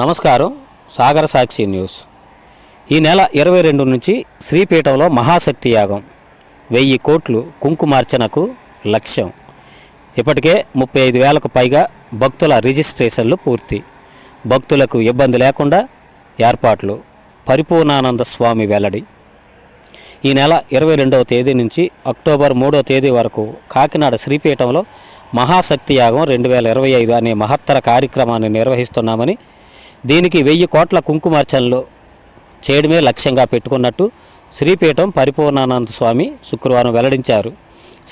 నమస్కారం సాగర సాక్షి న్యూస్. ఈ నెల ఇరవై రెండు నుంచి శ్రీపీఠంలో మహాశక్తి యాగం. వెయ్యి కోట్లు కుంకుమార్చనకు లక్ష్యం. ఇప్పటికే ముప్పై ఐదు వేలకు పైగా భక్తుల రిజిస్ట్రేషన్లు పూర్తి. భక్తులకు ఇబ్బంది లేకుండా ఏర్పాట్లు. పరిపూర్ణానంద స్వామి వెల్లడి. ఈ నెల ఇరవై రెండవ తేదీ నుంచి అక్టోబర్ మూడవ తేదీ వరకు కాకినాడ శ్రీపీఠంలో మహాశక్తి యాగం రెండు వేల ఇరవై ఐదు అనే మహత్తర కార్యక్రమాన్ని నిర్వహిస్తున్నామని దీనికి వెయ్యి కోట్ల కుంకుమార్చనలు చేయడమే లక్ష్యంగా పెట్టుకున్నట్టు శ్రీపీఠం పరిపూర్ణానంద స్వామి శుక్రవారం వెల్లడించారు.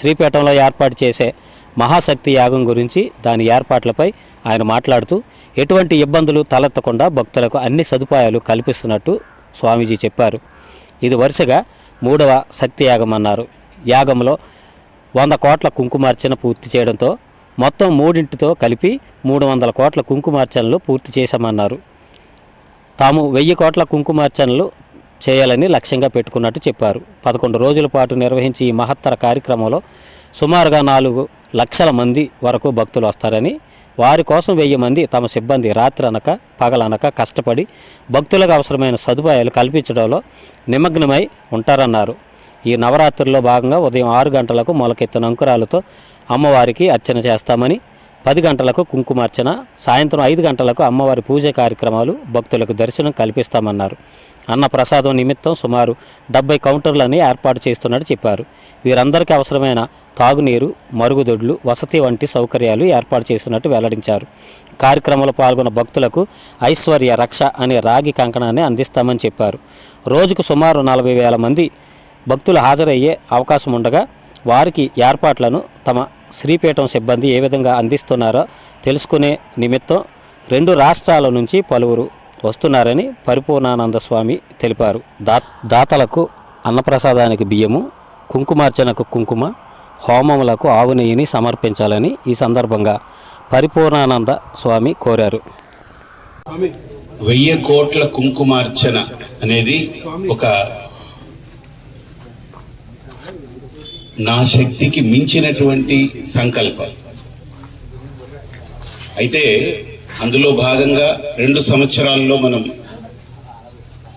శ్రీపీఠంలో ఏర్పాటు చేసే మహాశక్తి యాగం గురించి దాని ఏర్పాట్లపై ఆయన మాట్లాడుతూ ఎటువంటి ఇబ్బందులు తలెత్తకుండా భక్తులకు అన్ని సదుపాయాలు కల్పిస్తున్నట్టు స్వామీజీ చెప్పారు. ఇది వరుసగా మూడవ శక్తి యాగం అన్నారు. యాగంలో వంద కోట్ల కుంకుమార్చన పూర్తి చేయడంతో మొత్తం మూడింటితో కలిపి మూడు వందల కోట్ల కుంకుమార్చనలు పూర్తి చేశామన్నారు. తాము వెయ్యి కోట్ల కుంకుమార్చనలు చేయాలని లక్ష్యంగా పెట్టుకున్నట్టు చెప్పారు. పదకొండు రోజుల పాటు నిర్వహించి ఈ మహత్తర కార్యక్రమంలో సుమారుగా నాలుగు లక్షల మంది వరకు భక్తులు వస్తారని వారి కోసం వెయ్యి మంది తమ సిబ్బంది రాత్రి అనక పగలనక కష్టపడి భక్తులకు అవసరమైన సదుపాయాలు కల్పించడంలో నిమగ్నమై ఉంటారన్నారు. ఈ నవరాత్రుల్లో భాగంగా ఉదయం ఆరు గంటలకు మొలకెత్తిన అంకురాలతో అమ్మవారికి అర్చన చేస్తామని పది గంటలకు కుంకుమార్చన సాయంత్రం ఐదు గంటలకు అమ్మవారి పూజ కార్యక్రమాలు భక్తులకు దర్శనం కల్పిస్తామన్నారు. అన్న ప్రసాదం నిమిత్తం సుమారు డెబ్బై కౌంటర్లని ఏర్పాటు చేస్తున్నట్టు చెప్పారు. వీరందరికీ అవసరమైన తాగునీరు మరుగుదొడ్లు వసతి వంటి సౌకర్యాలు ఏర్పాటు చేస్తున్నట్టు వెల్లడించారు. కార్యక్రమంలో పాల్గొన్న భక్తులకు ఐశ్వర్య రక్ష అనే రాగి కంకణాన్ని అందిస్తామని చెప్పారు. రోజుకు సుమారు నలభై వేల మంది భక్తులు హాజరయ్యే అవకాశం ఉండగా వారికి ఏర్పాట్లను తమ శ్రీపీఠం సిబ్బంది ఏ విధంగా అందిస్తున్నారో తెలుసుకునే నిమిత్తం రెండు రాష్ట్రాల నుంచి పలువురు వస్తున్నారని పరిపూర్ణానంద స్వామి తెలిపారు. దా దాతలకు అన్నప్రసాదానికి బియ్యము కుంకుమార్చనకు కుంకుమ హోమములకు ఆవు నెయ్యిని సమర్పించాలని ఈ సందర్భంగా పరిపూర్ణానంద స్వామి కోరారు. వెయ్యి కోట్ల కుంకుమార్చన అనేది ఒక నా శక్తికి మించినటువంటి సంకల్పం. అయితే అందులో భాగంగా రెండు సంవత్సరాల్లో మనం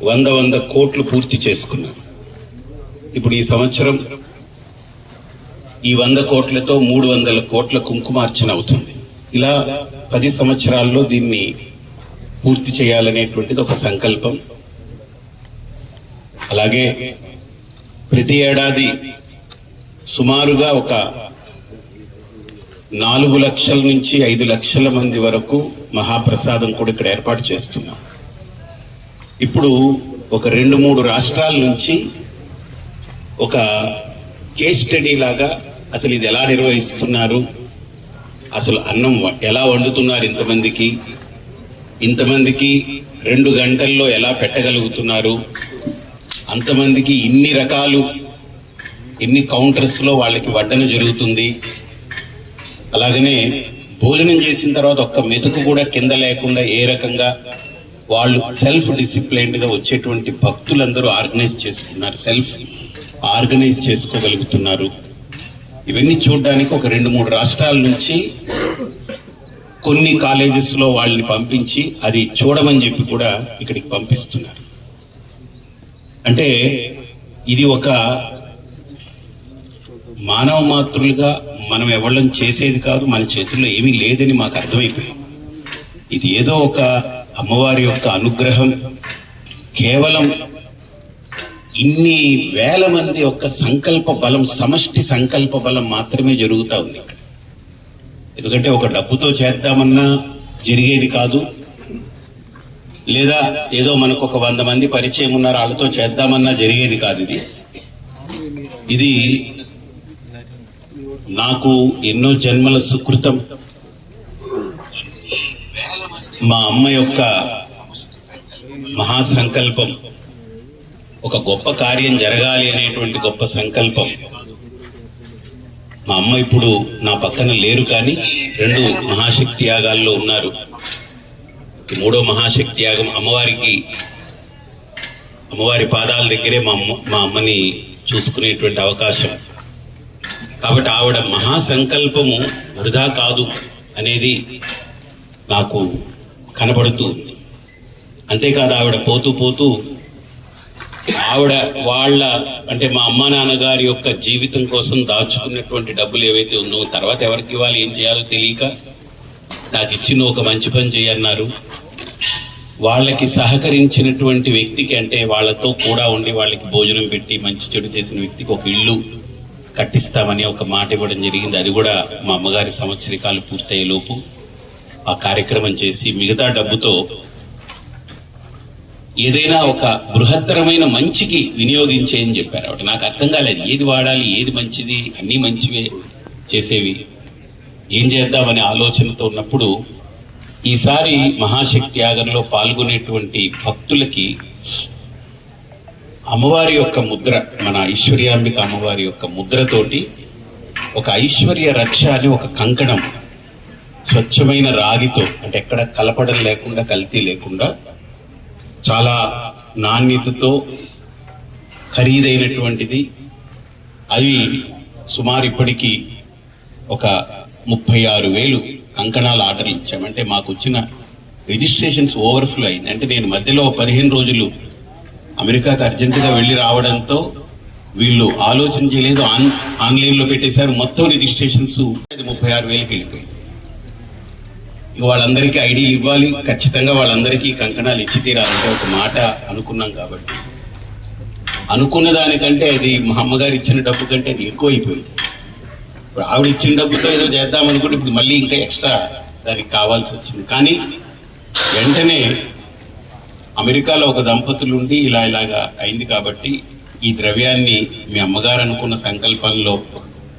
వంద వంద కోట్లు పూర్తి చేసుకున్నాం. ఇప్పుడు ఈ సంవత్సరం ఈ వంద కోట్లతో మూడు వందల కోట్ల కుంకుమార్చన అవుతుంది. ఇలా పది సంవత్సరాల్లో దీన్ని పూర్తి చేయాలనేటువంటిది ఒక సంకల్పం. అలాగే ప్రతి ఏడాది సుమారుగా ఒక నాలుగు లక్షల నుంచి ఐదు లక్షల మంది వరకు మహాప్రసాదం కూడా ఇక్కడ ఏర్పాటు చేస్తున్నాం. ఇప్పుడు ఒక రెండు మూడు రాష్ట్రాల నుంచి ఒక కేస్ స్టడీ లాగా అసలు ఇది ఎలా నిర్వహిస్తున్నారు? అసలు అన్నం వ- ఎలా వండుతున్నారు ఇంతమందికి? ఇంతమందికి రెండు గంటల్లో ఎలా పెట్టగలుగుతున్నారు? అంతమందికి ఇన్ని రకాలు ఎన్ని కౌంటర్స్లో వాళ్ళకి వడ్డన జరుగుతుంది. అలాగనే భోజనం చేసిన తర్వాత ఒక్క మెతుకు కూడా కింద లేకుండా ఏ రకంగా వాళ్ళు సెల్ఫ్ డిసిప్లైన్డ్గా వచ్చేటువంటి భక్తులందరూ ఆర్గనైజ్ చేసుకున్నారు. సెల్ఫ్ ఆర్గనైజ్ చేసుకోగలుగుతున్నారు. ఇవన్నీ చూడడానికి ఒక రెండు మూడు రాష్ట్రాల నుంచి కొన్ని కాలేజెస్లో వాళ్ళని పంపించి అది చూడమని చెప్పి కూడా ఇక్కడికి పంపిస్తున్నారు. అంటే ఇది ఒక మానవ మాతృలుగా మనం ఎవళ్ళని చేసేది కాదు మన చేతుల్లో ఏమీ లేదని మాకు అర్థమైపోయింది. ఇది ఏదో ఒక అమ్మవారి యొక్క అనుగ్రహం. కేవలం ఇన్ని వేల మంది యొక్క సంకల్ప బలం సమష్టి సంకల్ప బలం మాత్రమే జరుగుతూ ఉంది ఇక్కడ. ఎందుకంటే ఒక డబ్బుతో చేద్దామన్నా జరిగేది కాదు. లేదా ఏదో మనకు ఒక వంద మంది పరిచయం ఉన్నారు వాళ్ళతో చేద్దామన్నా జరిగేది కాదు ఇది. ఇది నాకు ఎన్నో జన్మల సుకృతం. మా అమ్మ యొక్క మహాసంకల్పం ఒక గొప్ప కార్యం జరగాలి అనేటువంటి గొప్ప సంకల్పం. మా అమ్మ ఇప్పుడు నా పక్కన లేరు కానీ రెండు మహాశక్తి యాగాల్లో ఉన్నారు. మూడో మహాశక్తి యాగం అమ్మవారికి అమ్మవారి పాదాల దగ్గరే మా అమ్మ మా అమ్మని చూసుకునేటువంటి అవకాశం. కాబట్టి ఆవిడ మహాసంకల్పము వృధా కాదు అనేది నాకు కనబడుతూ ఉంది. అంతేకాదు ఆవిడ పోతూ పోతూ ఆవిడ వాళ్ళ అంటే మా అమ్మా నాన్నగారి యొక్క జీవితం కోసం దాచుకున్నటువంటి డబ్బులు ఏవైతే ఉందో తర్వాత ఎవరికి ఇవ్వాలి ఏం చేయాలో తెలియక నాకు ఇచ్చిన ఒక మంచి పని చేయన్నారు. వాళ్ళకి సహకరించినటువంటి వ్యక్తికి అంటే వాళ్ళతో కూడా ఉండి వాళ్ళకి భోజనం పెట్టి మంచి చెడు చేసిన వ్యక్తికి ఒక ఇల్లు కట్టిస్తామని ఒక మాట ఇవ్వడం జరిగింది. అది కూడా మా అమ్మగారి సంవత్సరికాలు పూర్తయ్యేలోపు ఆ కార్యక్రమం చేసి మిగతా డబ్బుతో ఏదైనా ఒక బృహత్తరమైన మంచికి వినియోగించే అని చెప్పారు ఆవిడ. నాకు అర్థం కాలేదు. ఏది వాడాలి ఏది మంచిది అన్నీ మంచివే చేసేవి. ఏం చేద్దామనే ఆలోచనతో ఉన్నప్పుడు ఈసారి మహాశక్తి యాగంలో పాల్గొనేటువంటి భక్తులకి అమ్మవారి యొక్క ముద్ర మన ఐశ్వర్యాంబిక అమ్మవారి యొక్క ముద్రతోటి ఒక ఐశ్వర్య రక్ష అని ఒక కంకణం స్వచ్ఛమైన రాగితో అంటే ఎక్కడ కలపడం లేకుండా కల్తీ లేకుండా చాలా నాణ్యతతో ఖరీదైనటువంటిది. అవి సుమారు ఇప్పటికీ ఒక ముప్పై ఆరు వేలు కంకణాల ఆర్డర్లు ఇచ్చామంటే మాకు వచ్చిన రిజిస్ట్రేషన్స్ ఓవర్ఫ్లో అయింది. అంటే నేను మధ్యలో పదిహేను రోజులు అమెరికాకి అర్జెంటుగా వెళ్ళి రావడంతో వీళ్ళు ఆలోచన చేయలేదు. ఆన్ ఆన్లైన్లో పెట్టేశారు. మొత్తం రిజిస్ట్రేషన్స్ ముప్పై ఆరు వేలకి వెళ్ళిపోయింది. వాళ్ళందరికీ ఐడీలు ఇవ్వాలి. ఖచ్చితంగా వాళ్ళందరికీ కంకణాలు ఇచ్చి తీరాలంటే ఒక మాట అనుకున్నాం కాబట్టి. అనుకున్న దానికంటే అది మా అమ్మగారు ఇచ్చిన డబ్బు కంటే అది ఎక్కువ అయిపోయింది ఇప్పుడు ఆవిడ ఇచ్చిన డబ్బుతో ఏదో చేద్దాం అనుకుంటే ఇప్పుడు మళ్ళీ ఇంకా ఎక్స్ట్రా దానికి కావాల్సి వచ్చింది. కానీ వెంటనే అమెరికాలో ఒక దంపతులు ఉండి ఇలా ఇలాగా అయింది కాబట్టి ఈ ద్రవ్యాన్ని మీ అమ్మగారు అనుకున్న సంకల్పంలో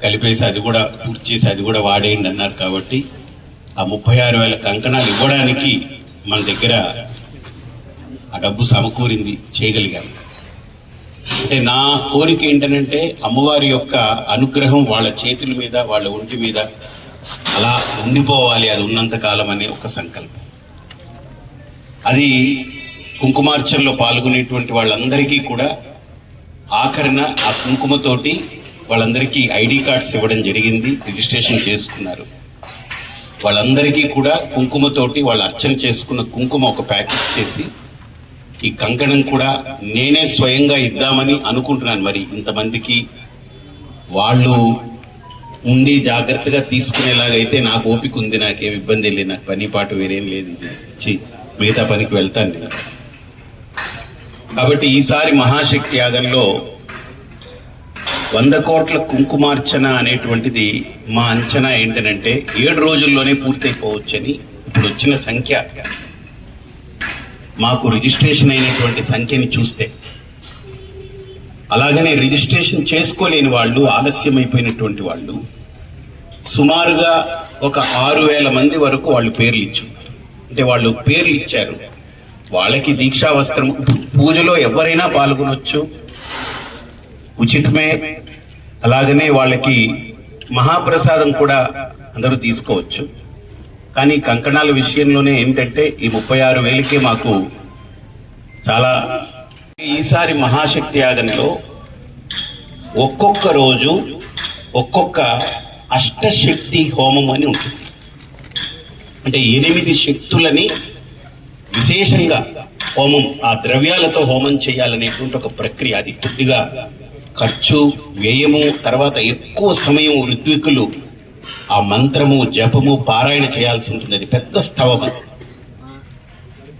కలిపేసి అది కూడా పూర్తి చేసి అది కూడా వాడేయండి అన్నారు కాబట్టి ఆ ముప్పై ఆరు వేల కంకణాలు ఇవ్వడానికి మన దగ్గర ఆ డబ్బు సమకూరింది చేయగలిగాము అంటే నా కోరిక ఏంటనంటే అమ్మవారి యొక్క అనుగ్రహం వాళ్ళ చేతుల మీద వాళ్ళ ఒంటి మీద అలా ఉండిపోవాలి అది ఉన్నంత కాలం అనే ఒక సంకల్పం. అది కుంకుమార్చనలో పాల్గొనేటువంటి వాళ్ళందరికీ కూడా ఆఖరిన ఆ కుంకుమతోటి వాళ్ళందరికీ ఐడి కార్డ్స్ ఇవ్వడం జరిగింది రిజిస్ట్రేషన్ చేసుకున్నారు. వాళ్ళందరికీ కూడా కుంకుమతోటి వాళ్ళు అర్చన చేసుకున్న కుంకుమ ఒక ప్యాకెట్ చేసి ఈ కంకణం కూడా నేనే స్వయంగా ఇద్దామని అనుకుంటున్నాను మరి. ఇంతమందికి వాళ్ళు ఉండి జాగ్రత్తగా తీసుకునేలాగైతే నాకు ఓపిక ఉంది నాకేం ఇబ్బంది లేదు నాకు పని పాటు వేరేం లేదు ఇది. మిగతా పనికి వెళ్తాను నేను. కాబట్టి ఈసారి మహాశక్తి యాగంలో వంద కోట్ల కుంకుమార్చన అనేటువంటిది మా అంచనా ఏంటనంటే ఏడు రోజుల్లోనే పూర్తయిపోవచ్చని ఇప్పుడు వచ్చిన సంఖ్య. మాకు రిజిస్ట్రేషన్ అయినటువంటి సంఖ్యని చూస్తే. అలాగనే రిజిస్ట్రేషన్ చేసుకోలేని వాళ్ళు ఆలస్యమైపోయినటువంటి వాళ్ళు సుమారుగా ఒక ఆరు వేల మంది వరకు వాళ్ళు పేర్లు ఇచ్చున్నారు. అంటే వాళ్ళు పేర్లు ఇచ్చారు. వాళ్ళకి దీక్షా వస్త్రం పూజలో ఎవరైనా పాల్గొనొచ్చు. ఉచితమే. అలాగనే వాళ్ళకి మహాప్రసాదం కూడా అందరూ తీసుకోవచ్చు. కానీ కంకణాల విషయంలోనే ఏంటంటే ఈ ముప్పై ఆరు వేలకే మాకు చాలా ఈసారి మహాశక్తి యాగంలో ఒక్కొక్క రోజు ఒక్కొక్క అష్టశక్తి హోమం అని ఉంటుంది. అంటే ఎనిమిది శక్తులని విశేషంగా హోమం ఆ ద్రవ్యాలతో హోమం చేయాలనేటువంటి ఒక ప్రక్రియ. అది కొద్దిగా ఖర్చు వ్యయము తర్వాత ఎక్కువ సమయం ఋత్వికులు ఆ మంత్రము జపము పారాయణ చేయాల్సి ఉంటుంది. అది పెద్ద స్తవం అది.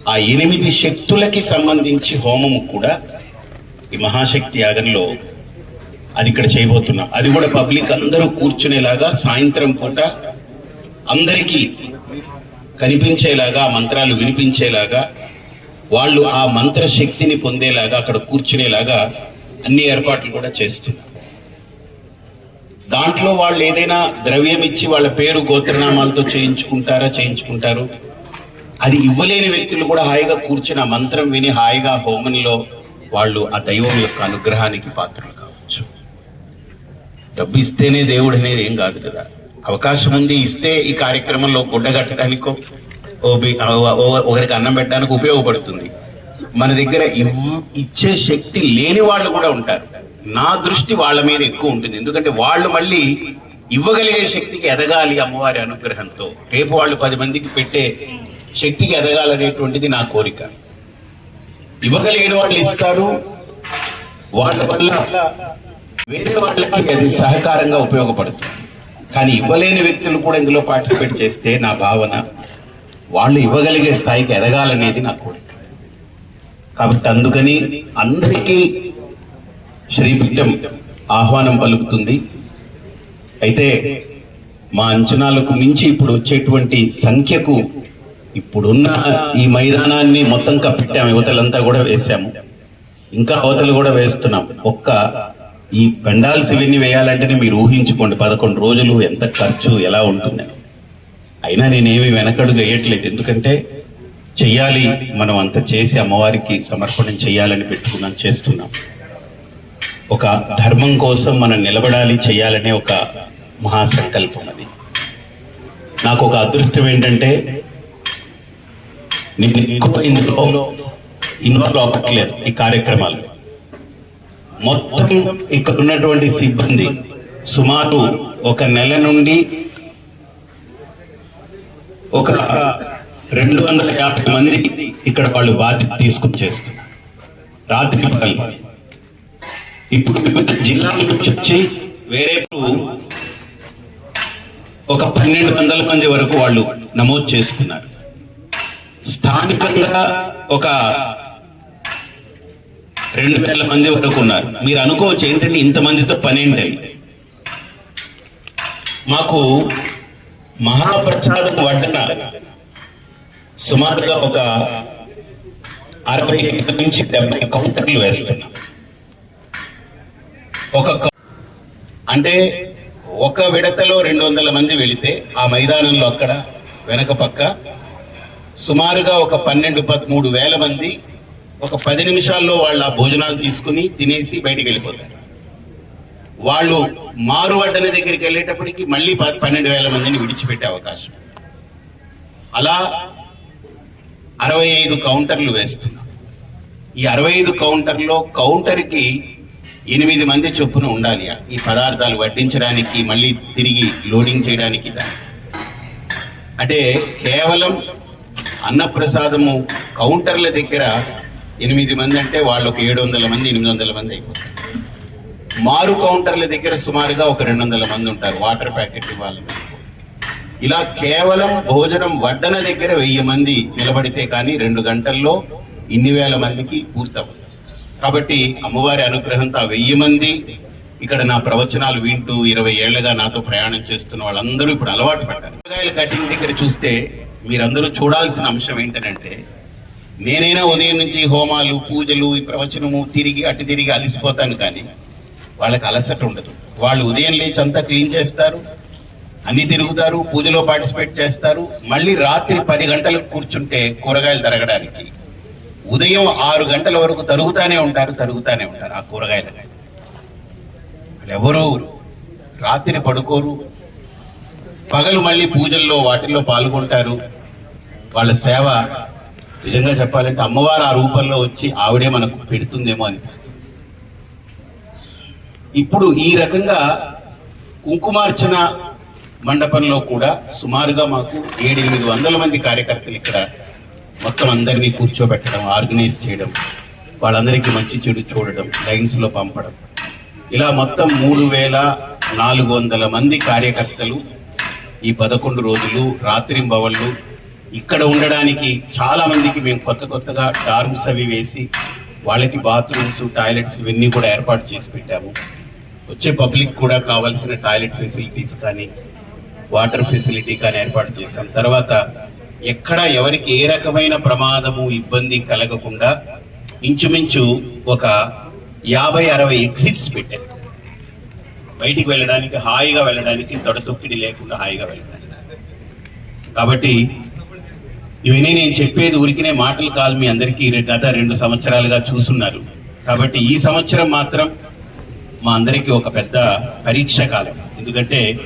ఆ ఎనిమిది శక్తులకి సంబంధించి హోమము కూడా ఈ మహాశక్తి యాగంలో అది ఇక్కడ చేయబోతున్నాం. అది కూడా పబ్లిక్ అందరూ కూర్చునేలాగా సాయంత్రం పూట అందరికీ కనిపించేలాగా మంత్రాలు వినిపించేలాగా వాళ్ళు ఆ మంత్ర శక్తిని పొందేలాగా అక్కడ కూర్చునేలాగా అన్ని ఏర్పాట్లు కూడా చేస్తున్నారు. దాంట్లో వాళ్ళు ఏదైనా ద్రవ్యం ఇచ్చి వాళ్ళ పేరు గోత్రనామాలతో చేయించుకుంటారా చేయించుకుంటారు? అది ఇవ్వలేని వ్యక్తులు కూడా హాయిగా కూర్చుని ఆ మంత్రం విని హాయిగా హోమంలో వాళ్ళు ఆ దైవం యొక్క అనుగ్రహానికి పాత్రలు కావచ్చు. డబ్బు ఇస్తేనే దేవుడు అనేది ఏం కాదు కదా. అవకాశం ఉంది ఇస్తే ఈ కార్యక్రమంలో గుడ్డగట్టడానికో ఓ బి- ఒకరికి అన్నం పెట్టడానికి ఉపయోగపడుతుంది. మన దగ్గర ఇవ్ ఇచ్చే శక్తి లేని వాళ్ళు కూడా ఉంటారు. నా దృష్టి వాళ్ళ మీద ఎక్కువ ఉంటుంది. ఎందుకంటే వాళ్ళు మళ్ళీ ఇవ్వగలిగే శక్తికి ఎదగాలి అమ్మవారి అనుగ్రహంతో. రేపు వాళ్ళు పది మందికి పెట్టే శక్తికి ఎదగాలనేటువంటిది నా కోరిక. ఇవ్వగలిగిన వాళ్ళు ఇస్తారు. వాళ్ళ వల్ల వేరే వాళ్ళకి అది సహకారంగా ఉపయోగపడుతుంది. కానీ ఇవ్వలేని వ్యక్తులు కూడా ఇందులో పార్టిసిపేట్ చేస్తే నా భావన వాళ్ళు ఇవ్వగలిగే స్థాయికి ఎదగాలనేది నా కోరిక. కాబట్టి అందుకని అందరికీ శ్రీపీఠం ఆహ్వానం పలుకుతుంది. అయితే మా అంచనాలకు మించి ఇప్పుడు వచ్చేటువంటి సంఖ్యకు ఇప్పుడున్న ఈ మైదానాన్ని మొత్తం కప్పెట్టాము యువతలంతా కూడా వేసాము. ఇంకా అవతలు కూడా వేస్తున్నాం. ఒక్క ఈ పెండాల్స్ ఇవన్నీ వేయాలంటేనే మీరు ఊహించుకోండి పదకొండు రోజులు ఎంత ఖర్చు ఎలా ఉంటుందని అయినా నేనేమి వెనకడుగు వేయట్లేదు. ఎందుకంటే చెయ్యాలి మనం అంత చేసి అమ్మవారికి సమర్పణం చేయాలని పెట్టుకున్నాం చేస్తున్నాం. ఒక ధర్మం కోసం మనం నిలబడాలి చేయాలనే ఒక మహాసంకల్పం అది. నాకు ఒక అదృష్టం ఏంటంటే నేను ఎక్కువ ఇందులో ఇన్వాల్వ్ అవ్వట్లేదు ఈ కార్యక్రమాలు. మొత్తం ఇక్కడ ఉన్నటువంటి సిబ్బంది సుమారు ఒక నెల నుండి ఒక రెండు వందల యాభై మంది ఇక్కడ వాళ్ళు బాధ్యత తీసుకుని చేస్తున్నారు. రాత్రి పగలు. ఇప్పుడు వివిధ జిల్లాల నుంచి వచ్చి వేరే ఒక పన్నెండు వందల మంది వరకు వాళ్ళు నమోదు చేసుకున్నారు. స్థానికంగా ఒక రెండు వేల మంది వరకు ఉన్నారు. మీరు అనుకోవచ్చు ఏంటంటే ఇంతమందితో పని ఏంటండి మాకు మహాప్రసాదం వడ్డన సుమారుగా ఒక అరవై ఐదు నుంచి డెబ్బై కౌంటర్లు వేస్తున్నాం. ఒక అంటే ఒక విడతలో రెండు వందల మంది వెళితే ఆ మైదానంలో అక్కడ వెనక పక్క సుమారుగా ఒక పన్నెండు పదమూడు వేల మంది ఒక పది నిమిషాల్లో వాళ్ళ భోజనాలు తీసుకుని తినేసి బయటికి వెళ్ళిపోతారు. వాళ్ళు మారువడ్డన దగ్గరికి వెళ్ళేటప్పటికి మళ్ళీ పన్నెండు వేల మందిని విడిచిపెట్టే అవకాశం. అలా అరవై ఐదు కౌంటర్లు వేస్తున్నాం. ఈ అరవై ఐదు కౌంటర్లో కౌంటర్కి ఎనిమిది మంది చొప్పున ఉండాలి. ఈ పదార్థాలు వడ్డించడానికి మళ్ళీ తిరిగి లోడింగ్ చేయడానికి దానికి అంటే కేవలం అన్నప్రసాదము కౌంటర్ల దగ్గర ఎనిమిది మంది అంటే వాళ్ళు ఒక ఏడు వందల మంది ఎనిమిది వందల మంది అయిపోతారు. మారు కౌంటర్ల దగ్గర సుమారుగా ఒక రెండు వందల మంది ఉంటారు వాటర్ ప్యాకెట్ ఇవ్వాలి ఇలా కేవలం భోజనం వడ్డన దగ్గర వెయ్యి మంది నిలబడితే కానీ రెండు గంటల్లో ఇన్ని వేల మందికి పూర్తవు కాబట్టి అమ్మవారి అనుగ్రహంతో ఆ వెయ్యి మంది ఇక్కడ నా ప్రవచనాలు వింటూ ఇరవై ఏళ్ళుగా నాతో ప్రయాణం చేస్తున్న వాళ్ళందరూ ఇప్పుడు అలవాటు పడ్డారు. కూరగాయల కటింగ్ దగ్గర చూస్తే మీరందరూ చూడాల్సిన అంశం ఏంటంటే నేనైనా ఉదయం నుంచి హోమాలు పూజలు ఈ ప్రవచనము తిరిగి అటు తిరిగి అలసిపోతాను కానీ వాళ్ళకి అలసట ఉండదు. వాళ్ళు ఉదయం లేచి అంతా క్లీన్ చేస్తారు అన్ని తిరుగుతారు పూజలో పార్టిసిపేట్ చేస్తారు. మళ్ళీ రాత్రి పది గంటలకు కూర్చుంటే కూరగాయలు తరగడానికి ఉదయం ఆరు గంటల వరకు తరుగుతానే ఉంటారు తరుగుతానే ఉంటారు ఆ కూరగాయలు. వాళ్ళు ఎవరు రాత్రి పడుకోరు. పగలు మళ్ళీ పూజల్లో వాటిల్లో పాల్గొంటారు. వాళ్ళ సేవ నిజంగా చెప్పాలంటే అమ్మవారు ఆ రూపంలో వచ్చి ఆవిడే మనకు పెడుతుందేమో అనిపిస్తుంది. ఇప్పుడు ఈ రకంగా కుంకుమార్చన మండపంలో కూడా సుమారుగా మాకు ఏడెనిమిది వందల మంది కార్యకర్తలు ఇక్కడ మొత్తం అందరినీ కూర్చోబెట్టడం ఆర్గనైజ్ చేయడం వాళ్ళందరికీ మంచి చెడు చూడడం లైన్స్లో పంపడం. ఇలా మొత్తం మూడు వేల నాలుగు వందల మంది కార్యకర్తలు ఈ పదకొండు రోజులు రాత్రింబవళ్ళు ఇక్కడ ఉండడానికి చాలా మందికి మేము కొత్త కొత్తగా డార్మ్స్ అవి వేసి వాళ్ళకి బాత్రూమ్స్ టాయిలెట్స్ ఇవన్నీ కూడా ఏర్పాటు చేసి పెట్టాము. వచ్చే పబ్లిక్ కూడా కావాల్సిన టాయిలెట్ ఫెసిలిటీస్ కానీ వాటర్ ఫెసిలిటీ కానీ ఏర్పాటు చేశాం. తర్వాత ఎక్కడ ఎవరికి ఏ రకమైన ప్రమాదము ఇబ్బంది కలగకుండా ఇంచుమించు ఒక యాభై అరవై ఎగ్జిట్స్ పెట్టారు బయటికి వెళ్ళడానికి హాయిగా వెళ్ళడానికి తొడతొక్కిడి లేకుండా హాయిగా వెళ్ళడానికి. కాబట్టి ఇవన్నీ నేను చెప్పేది ఊరికినే మాటలు కాదు మీ అందరికీ. గత రెండు సంవత్సరాలుగా చూసున్నారు కాబట్టి ఈ సంవత్సరం మాత్రం మా అందరికీ ఒక పెద్ద పరీక్ష కాలం. ఎందుకంటే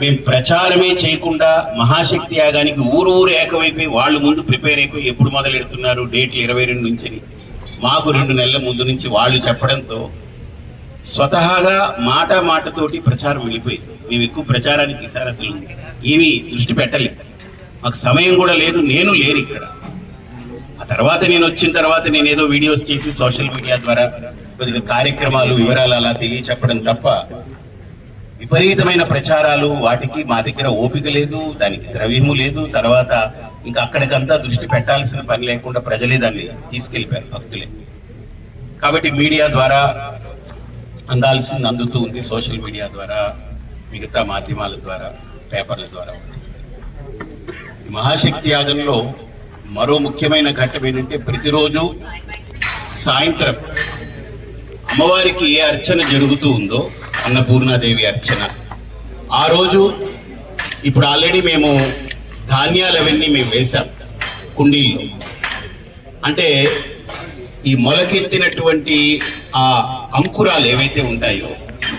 మేము ప్రచారమే చేయకుండా మహాశక్తి యాగానికి ఊరు ఊరు ఏకమైపోయి వాళ్ళు ముందు ప్రిపేర్ అయిపోయి ఎప్పుడు మొదలెడుతున్నారు డేట్లు ఇరవై రెండు నుంచి అని. మాకు రెండు నెలల ముందు నుంచి వాళ్ళు చెప్పడంతో స్వతహాగా మాట మాటతోటి ప్రచారం వెళ్ళిపోయింది. మేము ఎక్కువ ప్రచారానికి ఈసారి అసలు. ఏమీ దృష్టి పెట్టలేదు. మాకు సమయం కూడా లేదు నేను లేను ఇక్కడ. ఆ తర్వాత నేను వచ్చిన తర్వాత నేను ఏదో వీడియోస్ చేసి సోషల్ మీడియా ద్వారా కొద్దిగా కార్యక్రమాలు వివరాలు అలా తెలియచెప్పడం తప్ప విపరీతమైన ప్రచారాలు వాటికి మా దగ్గర ఓపిక లేదు దానికి ద్రవ్యము లేదు. తర్వాత ఇంకా అక్కడికంతా దృష్టి పెట్టాల్సిన పని లేకుండా ప్రజలే దాన్ని తీసుకెళ్ళిపోయారు భక్తులే. కాబట్టి మీడియా ద్వారా అందాల్సింది అందుతూ ఉంది సోషల్ మీడియా ద్వారా మిగతా మాధ్యమాల ద్వారా పేపర్ల ద్వారా. మహాశక్తి యాగంలో మరో ముఖ్యమైన ఘట్టం ఏంటంటే ప్రతిరోజు సాయంత్రం అమ్మవారికి ఏ అర్చన జరుగుతూ ఉందో అన్నపూర్ణాదేవి అర్చన. ఆ రోజు ఇప్పుడు ఆల్రెడీ మేము ధాన్యాలు అవన్నీ మేము వేశాం కుండీల్లో. అంటే ఈ మొలకెత్తినటువంటి ఆ అంకురాలు ఏవైతే ఉంటాయో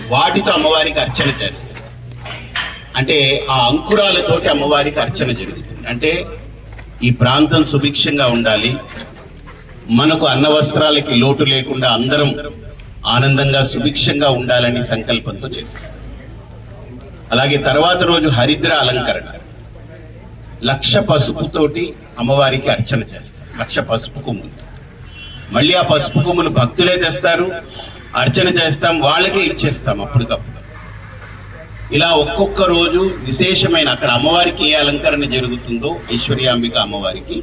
వాటితో అమ్మవారికి అర్చన చేస్తాం. అంటే ఆ అంకురాలతోటి అమ్మవారికి అర్చన జరుగుతుంది. అంటే ఈ ప్రాంతం సుభిక్షంగా ఉండాలి. మనకు అన్న వస్త్రాలకి లోటు లేకుండా అందరం ఆనందంగా సుభిక్షంగా ఉండాలని సంకల్పంతో చేశాం. అలాగే తర్వాత రోజు హరిద్ర అలంకరణ. లక్ష పసుపుతోటి అమ్మవారికి అర్చన చేస్తాం లక్ష పసుపు కొమ్ములు. మళ్ళీ ఆ పసుపు కొమ్ములు భక్తులే తెస్తారు. అర్చన చేస్తాం వాళ్ళకే ఇచ్చేస్తాం అప్పటికప్పుడు. ఇలా ఒక్కొక్క రోజు విశేషమైన అక్కడ అమ్మవారికి ఏ అలంకరణ జరుగుతుందో ఐశ్వర్యాంబిక అమ్మవారికి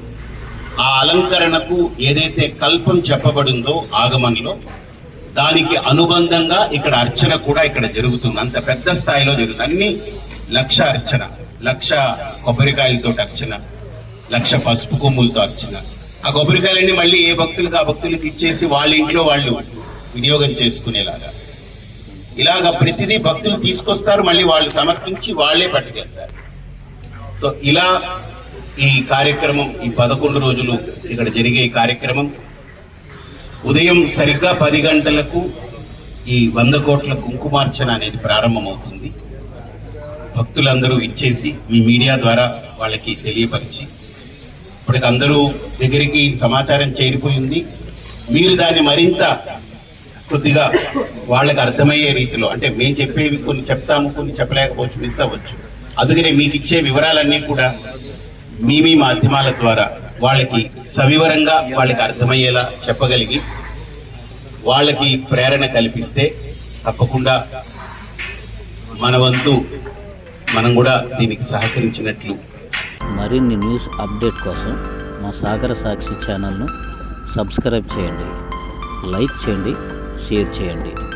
ఆ అలంకరణకు ఏదైతే కల్పం చెప్పబడిందో ఆగమంలో దానికి అనుబంధంగా ఇక్కడ అర్చన కూడా ఇక్కడ జరుగుతుంది. అంత పెద్ద స్థాయిలో జరుగుతుంది. అన్ని లక్ష అర్చన లక్ష కొబ్బరికాయలతో అర్చన లక్ష పసుపు కొమ్ములతో అర్చన. ఆ కొబ్బరికాయలన్నీ మళ్ళీ ఏ భక్తులకు ఆ భక్తులకు ఇచ్చేసి వాళ్ళ ఇంట్లో వాళ్ళు వినియోగం చేసుకునేలాగా. ఇలాగ ప్రతిదీ భక్తులు తీసుకొస్తారు మళ్ళీ వాళ్ళు సమర్పించి వాళ్ళే పట్టుకెళ్తారు. సో ఇలా ఈ కార్యక్రమం ఈ పదకొండు రోజులు ఇక్కడ జరిగే ఈ కార్యక్రమం. ఉదయం సరిగ్గా పది గంటలకు ఈ వంద కోట్ల కుంకుమార్చన అనేది ప్రారంభమవుతుంది. భక్తులందరూ ఇచ్చేసి మీ మీడియా ద్వారా వాళ్ళకి తెలియపరిచి ఇప్పటికి అందరూ దగ్గరికి సమాచారం చేరిపోయింది మీరు దాన్ని మరింత కొద్దిగా వాళ్ళకి అర్థమయ్యే రీతిలో అంటే మేము చెప్పేవి కొన్ని చెప్తాము కొన్ని చెప్పలేకపోవచ్చు మిస్ అవ్వచ్చు. అందుకనే మీకు ఇచ్చే వివరాలన్నీ కూడా మీ మీ మాధ్యమాల ద్వారా వాళ్ళకి సవివరంగా వాళ్ళకి అర్థమయ్యేలా చెప్పగలిగి వాళ్ళకి ప్రేరణ కల్పిస్తే తప్పకుండా మన వంతు మనం కూడా దీనికి సహకరించినట్లు. మరిన్ని న్యూస్ అప్డేట్ కోసం మా సాగర సాక్షి ఛానల్ను సబ్స్క్రైబ్ చేయండి. లైక్ చేయండి. షేర్ చేయండి.